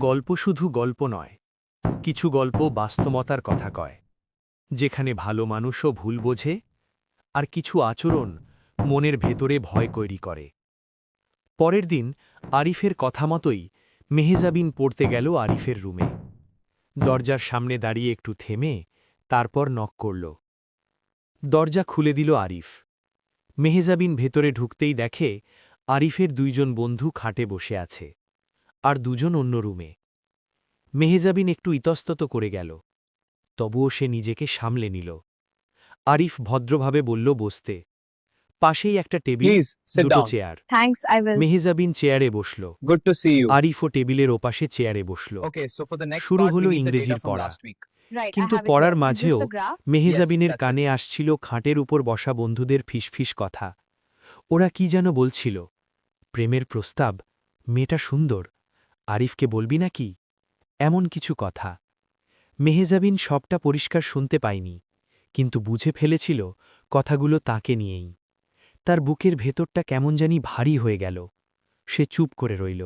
গল্প শুধু গল্প নয়, কিছু গল্প বাস্তবতার কথা কয়, যেখানে ভালো মানুষও ভুল বোঝে আর কিছু আচরণ মনের ভেতরে ভয় তৈরি করে। পরের দিন আরিফের কথা মতোই মেহেজাবিন পড়তে গেল আরিফের রুমে। দরজার সামনে দাঁড়িয়ে একটু থেমে তারপর নক করল। দরজা খুলে দিল আরিফ। মেহেজাবিন ভেতরে ঢুকতেই দেখে আরিফের দুইজন বন্ধু খাটে বসে আছে। আর দুজন অন্য রুমে। মেহেজাবিন একটু ইতস্তত করে গেল। তবুও সে নিজেকে সামলে নিল। আরিফ ভদ্রভাবে বলল বসতে। পাশেই একটা টেবিল দুটো চেয়ার. মেহেজাবিন চেয়ারে বসল। You. আরিফও টেবিলের ওপাশে চেয়ারে বসল। শুরু হলো ইংরেজির পড়া। কিন্তু পড়ার মাঝেও মেহেজাবিনের কানে আসছিল খাটের উপর বসা বন্ধুদের ফিসফিস কথা। ওরা কি যেন বলছিল। প্রেমের প্রস্তাব মেয়েটা সুন্দর। আরিফকে বলবি নাকি? এমন কিছু কথা। মেহেজাবিন সবটা পরিষ্কার শুনতে পায়নি কিন্তু বুঝে ফেলেছিল কথাগুলো তাকে নিয়েই। তার বুকের ভেতরটা কেমন জানি ভারী হয়ে গেল। সে চুপ করে রইল।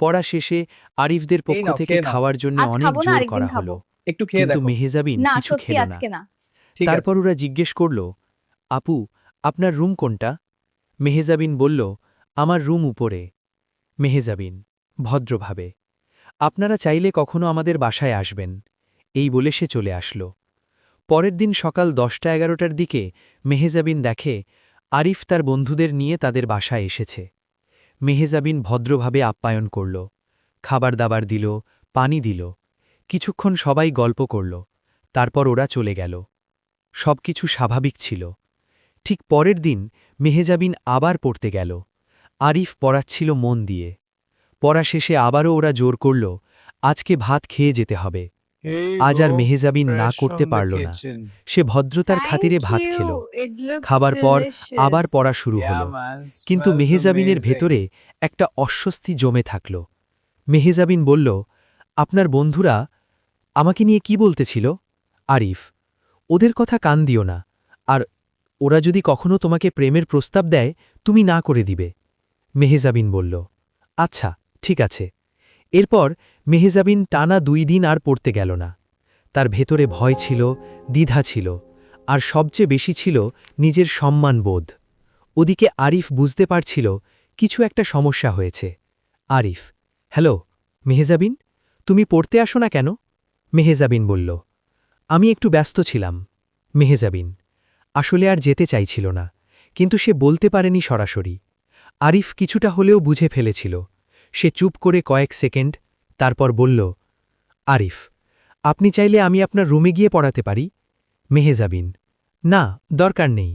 পড়া শেষে আরিফদের পক্ষ থেকে খাওয়ার জন্য অনেক জোর করা। হলো। একটু খেয়ে কিন্তু দেখো। মেহেজাবিন কিছু খেল না। তারপর ওরা জিজ্ঞেস করল আপু আপনার রুম কোনটা? মেহেজাবিন বলল আমার রুম উপরে। মেহেজাবিন ভদ্রভাবে। আপনারা চাইলে কখনো আমাদের বাসায় আসবেন। এই বলে সে চলে আসল। পরের দিন সকাল দশটা এগারোটার দিকে মেহেজাবিন দেখে আরিফ তার বন্ধুদের নিয়ে তাদের বাসায় এসেছে। মেহেজাবিন ভদ্রভাবে আপ্যায়ন করল খাবার দাবার দিল, পানি দিল, কিছুক্ষণ সবাই গল্প করল, তারপর ওরা চলে গেল। সবকিছু স্বাভাবিক ছিল। ঠিক পরের দিন মেহেজাবিন আবার পড়তে গেল। আরিফ পড়াচ্ছিল মন দিয়ে। পড়া শেষে আবারও ওরা জোর করল আজকে ভাত খেয়ে যেতে হবে। আজ আর মেহেজাবিন না করতে পারল না। সে ভদ্রতার খাতিরে ভাত খেল। খাবার পর আবার পড়া শুরু হল। কিন্তু মেহেজাবিনের ভেতরে একটা অস্বস্তি জমে থাকল। মেহেজাবিন বলল আপনার বন্ধুরা আমাকে নিয়ে কি বলতেছিল? আরিফ ওদের কথা কান দিও না। আর ওরা যদি কখনো তোমাকে প্রেমের প্রস্তাব দেয় তুমি না করে দিবে। মেহেজাবিন বলল আচ্ছা ঠিক আছে। এরপর মেহেজাবিন টানা দুই দিন আর পড়তে গেল না। তার ভেতরে ভয় ছিল, দ্বিধা ছিল, আর সবচেয়ে বেশি ছিল নিজের সম্মানবোধ ওদিকে আরিফ বুঝতে পারছিল কিছু একটা সমস্যা হয়েছে। আরিফ, হ্যালো, মেহেজাবিন, তুমি পড়তে আসো না কেন? মেহেজাবিন বলল, আমি একটু ব্যস্ত ছিলাম। মেহেজাবিন, আসলে আর যেতে চাইছিল না, কিন্তু সে বলতে পারেনি সরাসরি। আরিফ কিছুটা হলেও বুঝে ফেলেছিল। সে চুপ করে কয়েক সেকেন্ড, তারপর বলল, আরিফ, আপনি চাইলে আমি আপনার রুমে গিয়ে পড়াতে পারি? মেহেজাবিন, না, দরকার নেই,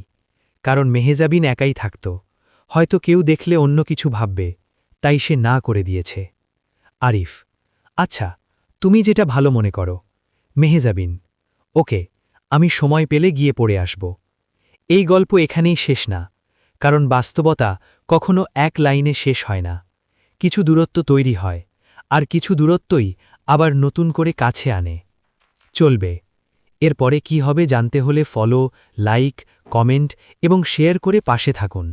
কারণ মেহেজাবিন একাই থাকত, হয়তো কেউ দেখলে অন্য কিছু ভাববে, তাই সে না করে দিয়েছে। আরিফ আচ্ছা তুমি যেটা ভালো মনে করো, মেহেজাবিন, ওকে, আমি সময় পেলে গিয়ে পড়ে আসব। এই গল্প এখানেই শেষ না, কারণ বাস্তবতা কখনো এক লাইনে শেষ হয় না। কিছু দূরত্ব তৈরি হয়, আর কিছু দূরত্বই আবার নতুন করে কাছে আনে। চলবে। এরপরে কি হবে জানতে হলে ফলো লাইক কমেন্ট এবং শেয়ার করে পাশে থাকুন।